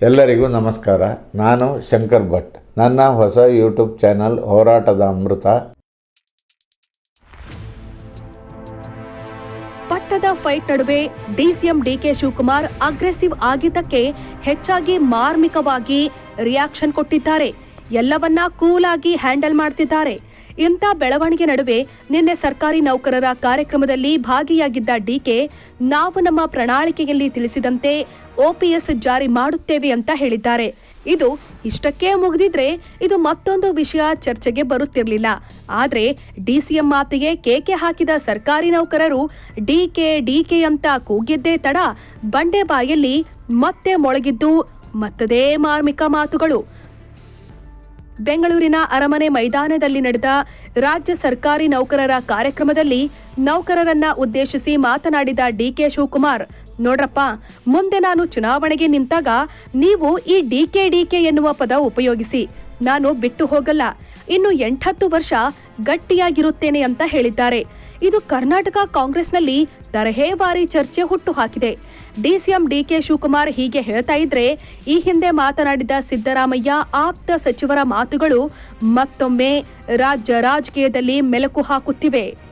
ಎಲ್ಲರಿಗೂ ನಮಸ್ಕಾರ. ನಾನು ಶಂಕರ್ ಭಟ್. ನನ್ನ ಹೊಸ ಯೂಟ್ಯೂಬ್ ಚಾನಲ್ ಹೋರಾಟದ ಅಮೃತ. ಪಟ್ಟದ ಫೈಟ್ ನಡುವೆ ಡಿಸಿಎಂ ಡಿಕೆ ಶಿವಕುಮಾರ್ ಅಗ್ರೆಸಿವ್ ಆಗಿದ್ದಕ್ಕೆ ಹೆಚ್ಚಾಗಿ ಮಾರ್ಮಿಕವಾಗಿ ರಿಯಾಕ್ಷನ್ ಕೊಟ್ಟಿದ್ದಾರೆ. ಎಲ್ಲವನ್ನ ಕೂಲ್ ಆಗಿ ಹ್ಯಾಂಡಲ್ ಮಾಡ್ತಿದ್ದಾರೆ. ಇಂಥ ಬೆಳವಣಿಗೆ ನಡುವೆ ನಿನ್ನೆ ಸರ್ಕಾರಿ ನೌಕರರ ಕಾರ್ಯಕ್ರಮದಲ್ಲಿ ಭಾಗಿಯಾಗಿದ್ದ ಡಿಕೆ ನಾವು ನಮ್ಮ ಪ್ರಣಾಳಿಕೆಯಲ್ಲಿ ತಿಳಿಸಿದಂತೆ ಓಪಿಎಸ್ ಜಾರಿ ಮಾಡುತ್ತೇವೆ ಅಂತ ಹೇಳಿದ್ದಾರೆ. ಇದು ಇಷ್ಟಕ್ಕೆ ಮುಗಿದಿದ್ರೆ ಇದು ಮತ್ತೊಂದು ವಿಷಯ ಚರ್ಚೆಗೆ ಬರುತ್ತಿರಲಿಲ್ಲ. ಆದ್ರೆ ಡಿಸಿಎಂ ಮಾತಿಗೆ ಕೇಕೆ ಹಾಕಿದ ಸರ್ಕಾರಿ ನೌಕರರು ಡಿಕೆ ಡಿಕೆ ಅಂತ ಕೂಗಿದ್ದೇ ತಡ ಬಂಡೆ ಬಾಯಲ್ಲಿ ಮತ್ತೆ ಮೊಳಗಿದ್ದು ಮತ್ತದೇ ಮಾರ್ಮಿಕ ಮಾತುಗಳು. ಬೆಂಗಳೂರಿನ ಅರಮನೆ ಮೈದಾನದಲ್ಲಿ ನಡೆದ ರಾಜ್ಯ ಸರ್ಕಾರಿ ನೌಕರರ ಕಾರ್ಯಕ್ರಮದಲ್ಲಿ ನೌಕರರನ್ನ ಉದ್ದೇಶಿಸಿ ಮಾತನಾಡಿದ ಡಿಕೆ ಶಿವಕುಮಾರ್, ನೋಡ್ರಪ್ಪ, ಮುಂದೆ ನಾನು ಚುನಾವಣೆಗೆ ನಿಂತಾಗ ನೀವು ಈ ಡಿಕೆ ಡಿಕೆ ಎನ್ನುವ ಪದ ಉಪಯೋಗಿಸಿ. ನಾನು ಬಿಟ್ಟು ಹೋಗಲ್ಲ. ಇನ್ನು ಎಂಟತ್ತು ವರ್ಷ ಗಟ್ಟಿಯಾಗಿರುತ್ತೇನೆ ಅಂತ ಹೇಳಿದ್ದಾರೆ. ಇದು ಕರ್ನಾಟಕ ಕಾಂಗ್ರೆಸ್ನಲ್ಲಿ ತರಹೇವಾರಿ ಚರ್ಚೆ ಹುಟ್ಟು ಹಾಕಿದೆ ಡಿಸಿಎಂ ಡಿಕೆ ಶಿವಕುಮಾರ್ ಹೀಗೆ ಹೇಳ್ತಾ ಇದ್ರೆ, ಈ ಹಿಂದೆ ಮಾತನಾಡಿದ ಸಿದ್ದರಾಮಯ್ಯ ಆಪ್ತ ಸಚಿವರ ಮಾತುಗಳು ಮತ್ತೊಮ್ಮೆ ರಾಜ್ಯ ರಾಜಕೀಯದಲ್ಲಿ ಮೆಲುಕು ಹಾಕುತ್ತಿವೆ.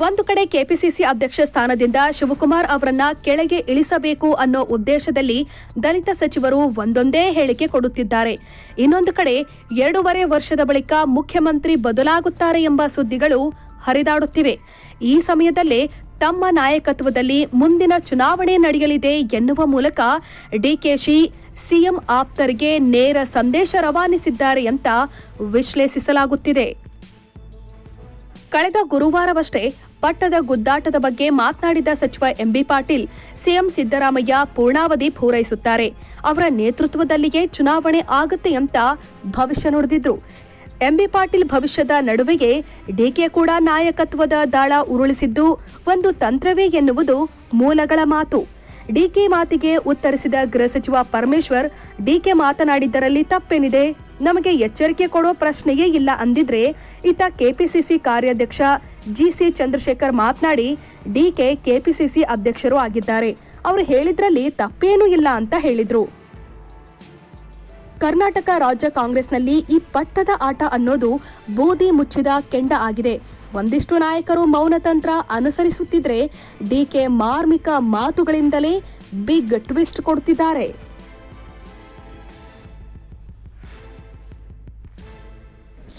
ಒಂದು ಕಡೆ ಕೆಪಿಸಿಸಿ ಅಧ್ಯಕ್ಷ ಸ್ಥಾನದಿಂದ ಶಿವಕುಮಾರ್ ಅವರನ್ನ ಕೆಳಗೆ ಇಳಿಸಬೇಕು ಅನ್ನೋ ಉದ್ದೇಶದಲ್ಲಿ ದಲಿತ ಸಚಿವರು ಒಂದೊಂದೇ ಹೇಳಿಕೆ ಕೊಡುತ್ತಿದ್ದಾರೆ. ಇನ್ನೊಂದು ಕಡೆ ಎರಡೂವರೆ ವರ್ಷದ ಬಳಿಕ ಮುಖ್ಯಮಂತ್ರಿ ಬದಲಾಗುತ್ತಾರೆ ಎಂಬ ಸುದ್ದಿಗಳು ಹರಿದಾಡುತ್ತಿವೆ. ಈ ಸಮಯದಲ್ಲೇ ತಮ್ಮ ನಾಯಕತ್ವದಲ್ಲಿ ಮುಂದಿನ ಚುನಾವಣೆ ನಡೆಯಲಿದೆ ಎನ್ನುವ ಮೂಲಕ ಡಿಕೆಶಿ ಸಿಎಂ ಆಪ್ತರಿಗೆ ನೇರ ಸಂದೇಶ ರವಾನಿಸಿದ್ದಾರೆ ಅಂತ ವಿಶ್ಲೇಷಿಸಲಾಗುತ್ತಿದೆ. ಕಳೆದ ಗುರುವಾರವಷ್ಟೇ ಪಟ್ಟದ ಗುದ್ದಾಟದ ಬಗ್ಗೆ ಮಾತನಾಡಿದ ಸಚಿವ ಎಂಬಿ ಪಾಟೀಲ್, ಸಿಎಂ ಸಿದ್ದರಾಮಯ್ಯ ಪೂರ್ಣಾವಧಿ ಪೂರೈಸುತ್ತಾರೆ. ಅವರ ನೇತೃತ್ವದಲ್ಲಿಯೇ ಚುನಾವಣೆ ಆಗುತ್ತೆ ಅಂತ ಭವಿಷ್ಯ ನುಡಿದಿದ್ರು. ಎಂಬಿ ಪಾಟೀಲ್ ಭವಿಷ್ಯದ ನಡುವೆಯೇ ಡಿಕೆ ಕೂಡ ನಾಯಕತ್ವದ ದಾಳ ಉರುಳಿಸಿದ್ದು, ಒಂದು ತಂತ್ರವೇ ಎನ್ನುವುದು ಮೂಲಗಳ ಮಾತು. ಡಿಕೆ ಮಾತಿಗೆ ಉತ್ತರಿಸಿದ ಗೃಹ ಸಚಿವ ಪರಮೇಶ್ವರ್, ಡಿಕೆ ಮಾತನಾಡಿದ್ದರಲ್ಲಿ ತಪ್ಪೇನಿದೆ? ನಮಗೆ ಎಚ್ಚರಿಕೆ ಕೊಡೋ ಪ್ರಶ್ನೆಯೇ ಇಲ್ಲ ಅಂದಿದ್ರೆ ಇತ್ತ ಕೆಪಿಸಿಸಿ ಕಾರ್ಯಾಧ್ಯಕ್ಷ ಜಿಸಿ ಚಂದ್ರಶೇಖರ್ ಮಾತನಾಡಿ ಡಿಕೆ ಕೆಪಿಸಿಸಿ ಅಧ್ಯಕ್ಷರು ಆಗಿದ್ದಾರೆ. ಅವರು ಹೇಳಿದ್ರಲ್ಲಿ ತಪ್ಪೇನೂ ಇಲ್ಲ ಅಂತ ಹೇಳಿದ್ರು. ಕರ್ನಾಟಕ ರಾಜ್ಯ ಕಾಂಗ್ರೆಸ್ನಲ್ಲಿ ಈ ಪಟ್ಟದ ಆಟ ಅನ್ನೋದು ಬೂದಿ ಮುಚ್ಚಿದ ಕೆಂಡ ಆಗಿದೆ. ಒಂದಿಷ್ಟು ನಾಯಕರು ಮೌನತಂತ್ರ ಅನುಸರಿಸುತ್ತಿದ್ರೆ ಡಿಕೆ ಮಾರ್ಮಿಕ ಮಾತುಗಳಿಂದಲೇ ಬಿಗ್ ಟ್ವಿಸ್ಟ್ ಕೊಡ್ತಿದ್ದಾರೆ.